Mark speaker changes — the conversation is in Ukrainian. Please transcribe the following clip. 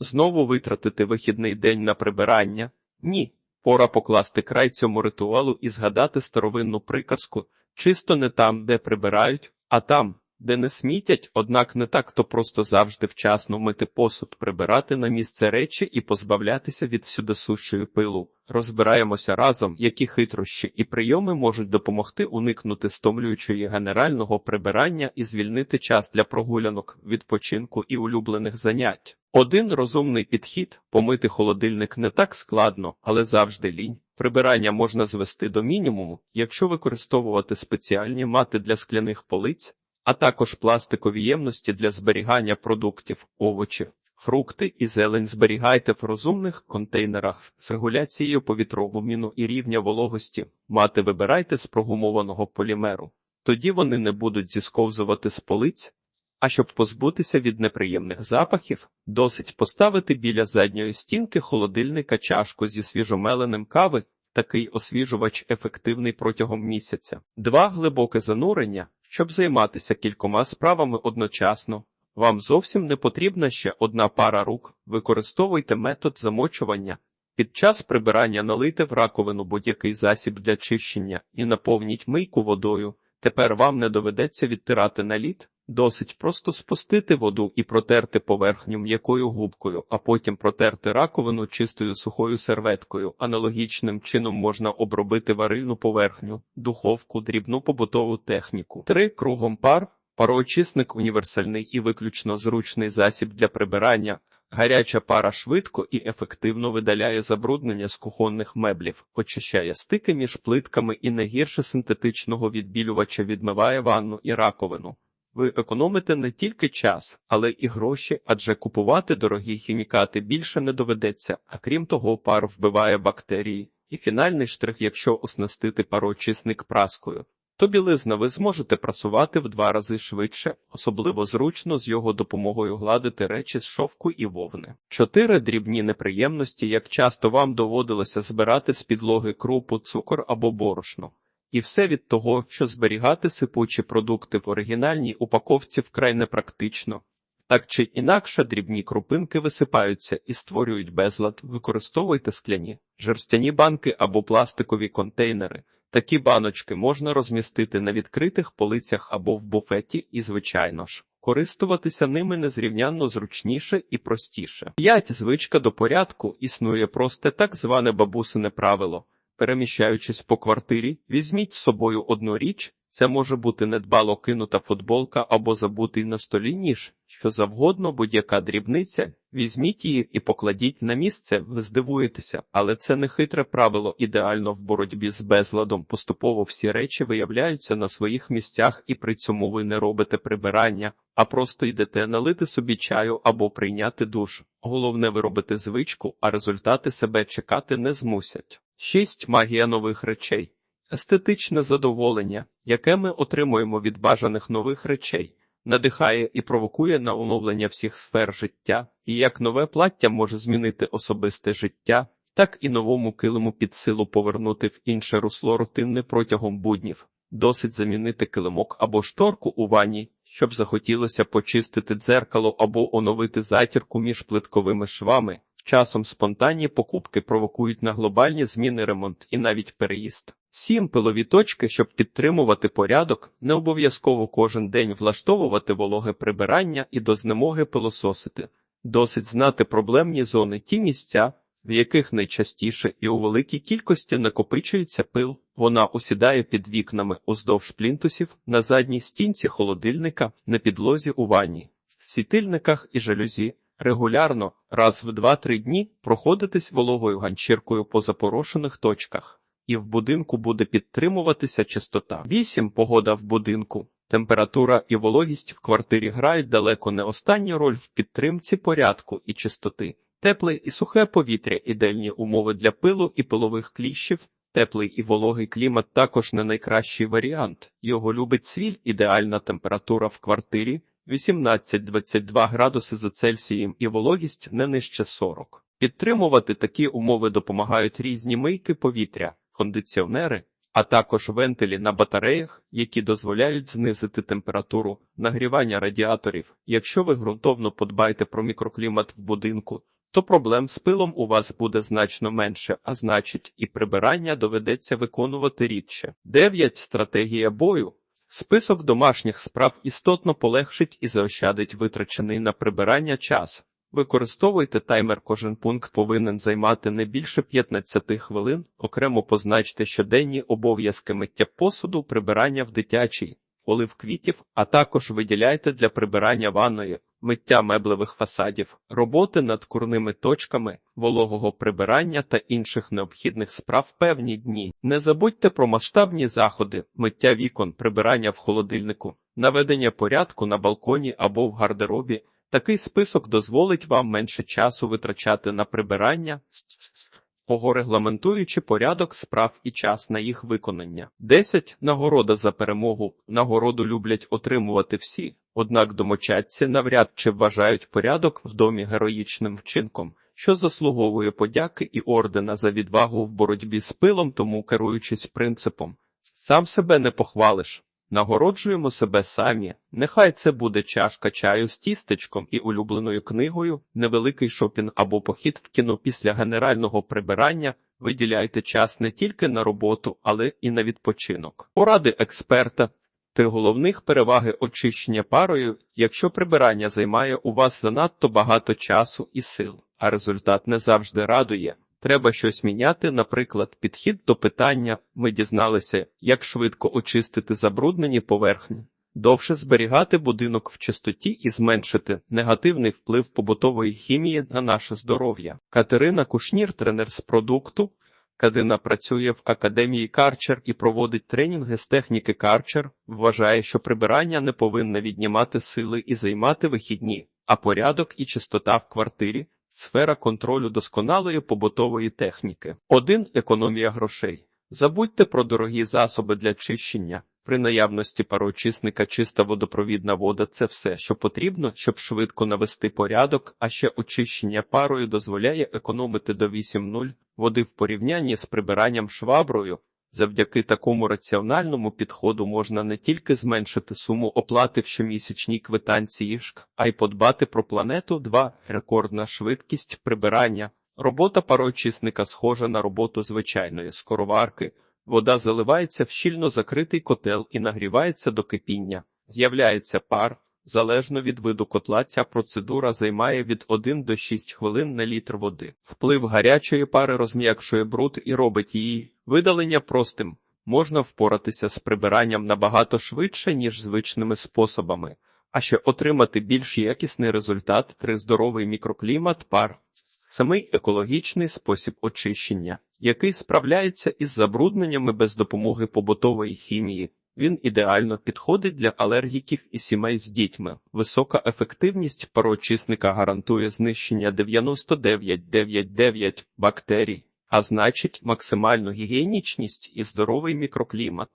Speaker 1: Знову витратити вихідний день на прибирання? Ні. Пора покласти край цьому ритуалу і згадати старовинну приказку чисто не там, де прибирають, а там, де не смітять, однак не так то просто завжди вчасно мити посуд, прибирати на місце речі і позбавлятися від всюдисущої пилу. Розбираємося разом, які хитрощі і прийоми можуть допомогти уникнути стомлюючої генерального прибирання і звільнити час для прогулянок, відпочинку і улюблених занять. Один розумний підхід помити холодильник не так складно, але завжди лінь. Прибирання можна звести до мінімуму, якщо використовувати спеціальні мати для скляних полиць, а також пластикові ємності для зберігання продуктів, овочі, фрукти і зелень зберігайте в розумних контейнерах з регуляцією повітрообміну і рівня вологості. Мати вибирайте з прогумованого полімеру. Тоді вони не будуть зісковзувати з полиць. А щоб позбутися від неприємних запахів, досить поставити біля задньої стінки холодильника чашку зі свіжомеленим кави. Такий освіжувач ефективний протягом місяця. Два глибоке занурення, щоб займатися кількома справами одночасно. Вам зовсім не потрібна ще одна пара рук. Використовуйте метод замочування. Під час прибирання налийте в раковину будь-який засіб для чищення і наповніть мийку водою. Тепер вам не доведеться відтирати наліт. Досить просто спустити воду і протерти поверхню м'якою губкою, а потім протерти раковину чистою сухою серветкою. Аналогічним чином можна обробити варильну поверхню, духовку, дрібну побутову техніку. Три кругом пар. Пароочисник універсальний і виключно зручний засіб для прибирання. Гаряча пара швидко і ефективно видаляє забруднення з кухонних меблів, очищає стики між плитками і не гірше синтетичного відбілювача відмиває ванну і раковину. Ви економите не тільки час, але і гроші, адже купувати дорогі хімікати більше не доведеться, а крім того, пар вбиває бактерії. І фінальний штрих, якщо оснастити пароочисник праскою, то білизна ви зможете прасувати в два рази швидше, особливо зручно з його допомогою гладити речі з шовку і вовни. Чотири дрібні неприємності, як часто вам доводилося збирати з підлоги крупу, цукор або борошно. І все від того, що зберігати сипучі продукти в оригінальній упаковці вкрай непрактично. Так чи інакше дрібні крупинки висипаються і створюють безлад, використовуйте скляні, жерстяні банки або пластикові контейнери. Такі баночки можна розмістити на відкритих полицях або в буфеті і, звичайно ж, користуватися ними незрівнянно зручніше і простіше. П'ять звичка до порядку існує просте так зване бабусине правило. Переміщаючись по квартирі, візьміть з собою одну річ, це може бути недбало кинута футболка або забутий на столі ніж, що завгодно будь-яка дрібниця, візьміть її і покладіть на місце, ви здивуєтеся, але це не хитре правило ідеально в боротьбі з безладом. Поступово всі речі виявляються на своїх місцях, і при цьому ви не робите прибирання, а просто йдете налити собі чаю або прийняти душ. Головне ви робите звичку, а результати себе чекати не змусять. 6. магія нових речей. Естетичне задоволення, яке ми отримуємо від бажаних нових речей, надихає і провокує на оновлення всіх сфер життя, і як нове плаття може змінити особисте життя, так і новому килиму під силу повернути в інше русло рутинне протягом буднів. Досить замінити килимок або шторку у ванні, щоб захотілося почистити дзеркало або оновити затірку між плитковими швами. Часом спонтанні покупки провокують на глобальні зміни ремонт і навіть переїзд. Сім пилові точки, щоб підтримувати порядок, не обов'язково кожен день влаштовувати вологе прибирання і до знемоги пилососити. Досить знати проблемні зони ті місця, в яких найчастіше і у великій кількості накопичується пил. Вона усідає під вікнами уздовж плінтусів, на задній стінці холодильника, на підлозі у ванні, в світильниках і жалюзі. Регулярно, раз в 2-3 дні, проходитись вологою ганчіркою по запорошених точках, і в будинку буде підтримуватися чистота. 8. Погода в будинку. Температура і вологість в квартирі грають далеко не останню роль в підтримці порядку і чистоти. Тепле і сухе повітря ідеальні умови для пилу і пилових кліщів. Теплий і вологий клімат також не найкращий варіант. Його любить цвіль, ідеальна температура в квартирі 18-22 градуси за Цельсієм і вологість не нижче 40. Підтримувати такі умови допомагають різні мийки повітря, кондиціонери, а також вентилі на батареях, які дозволяють знизити температуру нагрівання радіаторів. Якщо ви ґрунтовно подбаєте про мікроклімат в будинку, то проблем з пилом у вас буде значно менше, а значить, і прибирання доведеться виконувати рідше. 9. Стратегія бою. Список домашніх справ істотно полегшить і заощадить витрачений на прибирання час. Використовуйте таймер, кожен пункт повинен займати не більше 15 хвилин, окремо позначте щоденні обов'язки миття посуду, прибирання в дитячій, олив квітів, а також виділяйте для прибирання ванної, миття меблевих фасадів, роботи над курними точками, вологого прибирання та інших необхідних справ певні дні. Не забудьте про масштабні заходи, миття вікон, прибирання в холодильнику, наведення порядку на балконі або в гардеробі. Такий список дозволить вам менше часу витрачати на прибирання, кого регламентуючи порядок справ і час на їх виконання. 10. Нагорода за перемогу. Нагороду люблять отримувати всі, однак домочадці навряд чи вважають порядок в домі героїчним вчинком, що заслуговує подяки і ордена за відвагу в боротьбі з пилом, тому керуючись принципом сам себе не похвалиш. Нагороджуємо себе самі. Нехай це буде чашка чаю з тістечком і улюбленою книгою, невеликий шопінг або похід в кіно після генерального прибирання. Виділяйте час не тільки на роботу, але і на відпочинок. Поради експерта. Три головних переваги очищення парою, якщо прибирання займає у вас занадто багато часу і сил, а результат не завжди радує. Треба щось міняти, наприклад, підхід до питання. Ми дізналися, як швидко очистити забруднені поверхні, довше зберігати будинок в чистоті і зменшити негативний вплив побутової хімії на наше здоров'я. Катерина Кушнір, тренер з продукту. Кадина працює в академії Карчер і проводить тренінги з техніки Карчер. Вважає, що прибирання не повинне віднімати сили і займати вихідні, а порядок і чистота в квартирі Сфера контролю досконалої побутової техніки. 1. Економія грошей. Забудьте про дорогі засоби для чищення. При наявності пароочисника чиста водопровідна вода це все, що потрібно, щоб швидко навести порядок, а ще очищення парою дозволяє економити до 8,0 води в порівнянні з прибиранням шваброю. Завдяки такому раціональному підходу можна не тільки зменшити суму оплати в щомісячній квитанції а й подбати про планету 2. рекордна швидкість прибирання. Робота пароочисника схожа на роботу звичайної скороварки. Вода заливається в щільно закритий котел і нагрівається до кипіння. З'являється пар. Залежно від виду котла, ця процедура займає від 1 до 6 хвилин на літр води. Вплив гарячої пари розм'якшує бруд і робить її видалення простим. Можна впоратися з прибиранням набагато швидше, ніж звичними способами, а ще отримати більш якісний результат при здоровий мікроклімат пар. Самий екологічний спосіб очищення, який справляється із забрудненнями без допомоги побутової хімії. Він ідеально підходить для алергіків і сімей з дітьми. Висока ефективність пароочисника гарантує знищення 99,99 бактерій, а значить максимальну гігієнічність і здоровий мікроклімат.